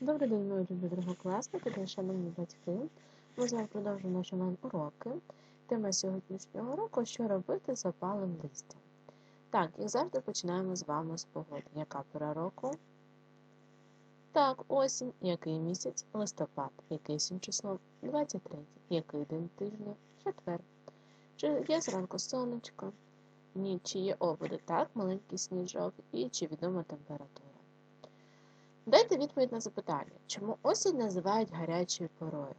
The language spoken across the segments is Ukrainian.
Добрий день, мої любі другокласники та шановні батьки. Ми з вами продовжуємо наші онлайн-уроки. Тема сьогоднішнього уроку що робити з опалим листям. Так, як завжди починаємо з вами з погоди. Яка пора року? Так, осінь. Який місяць? Листопад. Який сім число? 23. Який день тижня? Четвер. Чи є зранку сонечко? Ні, чи є опади? Так, маленький сніжок і чи відома температура. Дайте відповідь на запитання, чому осінь називають гарячою порою?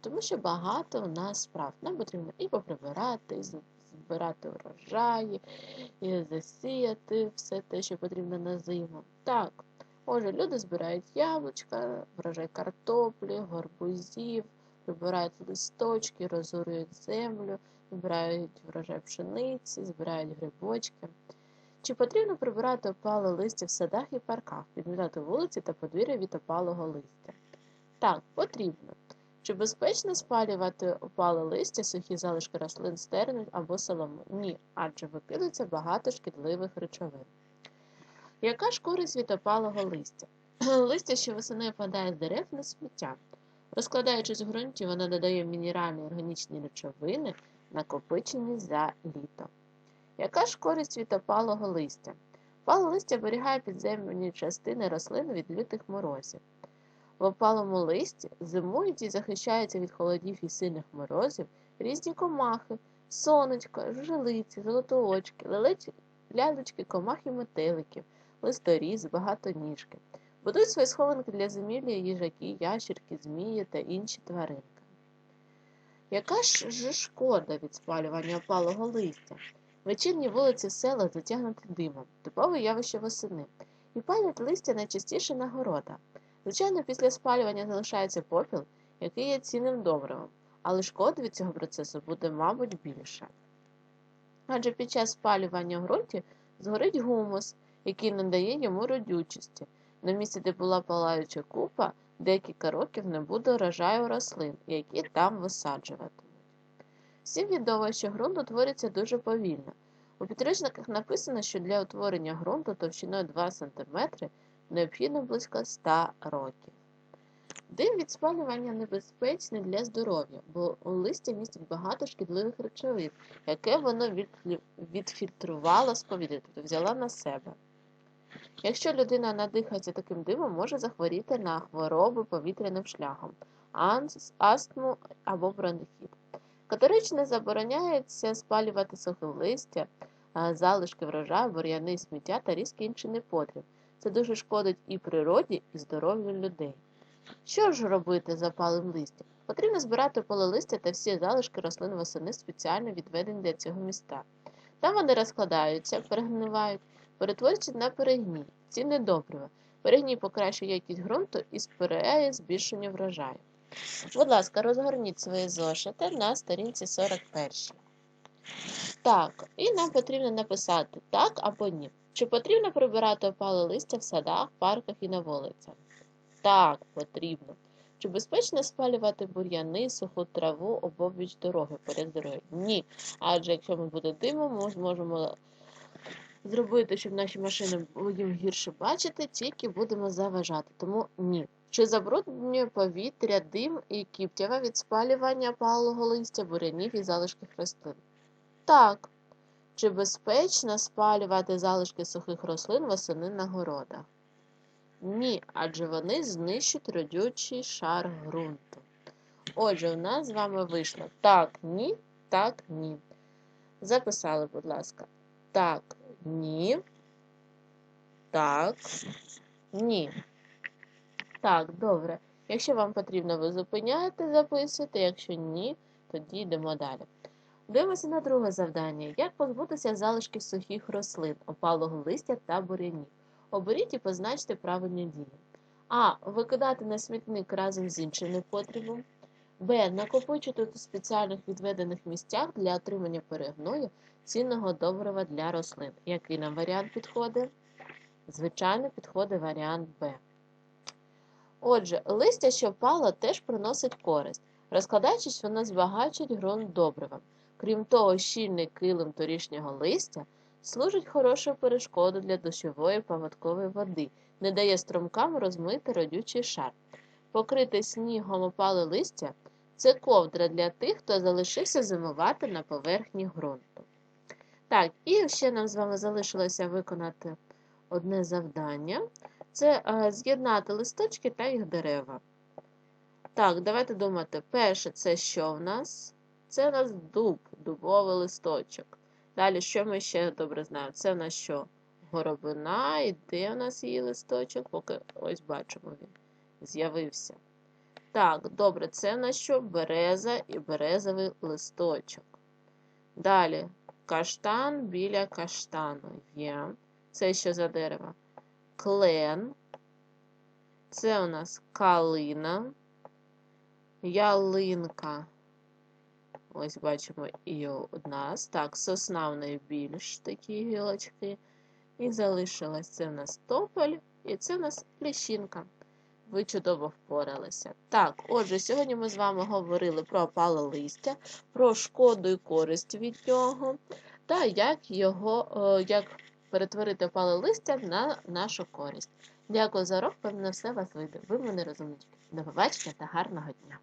Тому що багато у нас справ. Нам потрібно і поприбирати, і збирати урожаї, і засіяти все те, що потрібно на зиму. Так, отже, люди збирають яблучка, врожай картоплі, горбузів, прибирають листочки, розорюють землю, збирають врожай пшениці, збирають грибочки. Чи потрібно прибирати опале листя в садах і парках, підмітати вулиці та подвір'я від опалого листя? Так, потрібно. Чи безпечно спалювати опале листя, сухі залишки рослин стернуть або солому? Ні, адже викидується багато шкідливих речовин. Яка ж користь від опалого листя? Листя, що восени опадає з дерев на сміття. Розкладаючись в ґрунті, воно додає мінеральні органічні речовини, накопичені за літо. Яка ж користь від опалого листя? Опале листя оберігає підземні частини рослин від лютих морозів. В опалому листі зимують і захищаються від холодів і сильних морозів різні комахи, сонечко, жилиці, золотоочки, лелечі, лялечки, комах і метеликів, листоріз, багатоніжки. Будують свої схованки для зимівлі їжаки, ящерки, змії та інші тваринки. Яка ж шкода від спалювання опалого листя? Вечірні вулиці села затягнуті димом, типове явище восени, і палять листя найчастіше на городах. Звичайно, після спалювання залишається попіл, який є цінним добривом, але шкоди від цього процесу буде, мабуть, більше. Адже під час спалювання в ґрунті згорить гумус, який надає йому родючості. На місці, де була палаюча купа, декілька років не буде урожаю рослин, які там висаджуватимуть. Всім відомо, що ґрунт утворюється дуже повільно. У підручниках написано, що для утворення ґрунту товщиною 2 см необхідно близько 100 років. Дим від спалювання небезпечний для здоров'я, бо у листі містить багато шкідливих речовин, яке воно відфільтрувало з повітря, тобто взяла на себе. Якщо людина надихається таким димом, може захворіти на хвороби повітряним шляхом, астму або бронхіт. Категорично забороняється спалювати сухе листя, залишки врожаю, бур'яни, сміття та різкі інші непотріб. Це дуже шкодить і природі, і здоров'ю людей. Що ж робити з опалим листям? Потрібно збирати поле листя та всі залишки рослин восени спеціально відведені для цього міста. Там вони розкладаються, перегнивають, перетворюються на перегній, ці недобрива. Перегній покращує якість ґрунту і сприяє збільшенню врожаю. Будь ласка, розгорніть свої зошити на сторінці 41. Так, і нам потрібно написати так або ні. Чи потрібно прибирати опале листя в садах, парках і на вулицях? Так, потрібно. Чи безпечно спалювати бур'яни, суху траву, обобіч дороги поряд дороги? Ні. Адже якщо ми буде димом, ми зможемо зробити, щоб наші машини їм гірше бачити, тільки будемо заважати. Тому ні. Чи забруднює повітря, дим і кіптєва від спалювання палого листя, бурянів і залишків рослин? Так. Чи безпечно спалювати залишки сухих рослин восени на городах? Ні, адже вони знищують родючий шар ґрунту. Отже, у нас з вами вийшло так, ні, так, ні. Записали, будь ласка. Так, ні. Так, ні. Так, добре. Якщо вам потрібно, ви зупиняєте, записуєте, якщо ні, тоді йдемо далі. Дивимося на друге завдання. Як позбутися залишків сухих рослин, опалого листя та бурянів. Оберіть і позначте правильні дії. А. Викидати на смітник разом з іншим непотребом. Б. Накопичити у спеціальних відведених місцях для отримання перегною цінного добрива для рослин. Який нам варіант підходить? Звичайно, підходить варіант Б. Отже, листя, що впало, теж приносить користь. Розкладаючись, воно збагачують ґрунт добривом. Крім того, щільний килим торішнього листя служить хорошою перешкодою для дощової паводкової води, не дає струмкам розмити родючий шар. Покрите снігом опале листя це ковдра для тих, хто залишився зимувати на поверхні ґрунту. Так, і ще нам з вами залишилося виконати одне завдання це е, з'єднати листочки та їх дерева. Так, давайте думати. Перше, це що в нас? Це у нас дуб, дубовий листочок. Далі, що ми ще добре знаємо? Це в нас що? Горобина, і де у нас її листочок? Поки ось бачимо він з'явився. Так, добре, це в нас що? Береза і березовий листочок. Далі каштан біля каштану є. Це що за дерево? Клен. Це у нас калина, ялинка. Ось бачимо і у нас. Так, сосна в неї більш такі гілочки. І залишилось це в нас тополь, і це в нас ліщинка. Ви чудово впоралися. Так, отже, сьогодні ми з вами говорили про опале листя, про шкоду і користь від нього, та як його, е, як перетворити опале листя на нашу користь. Дякую за урок, певно, все вас вийде. Ви мене розумієте. До побачення та гарного дня!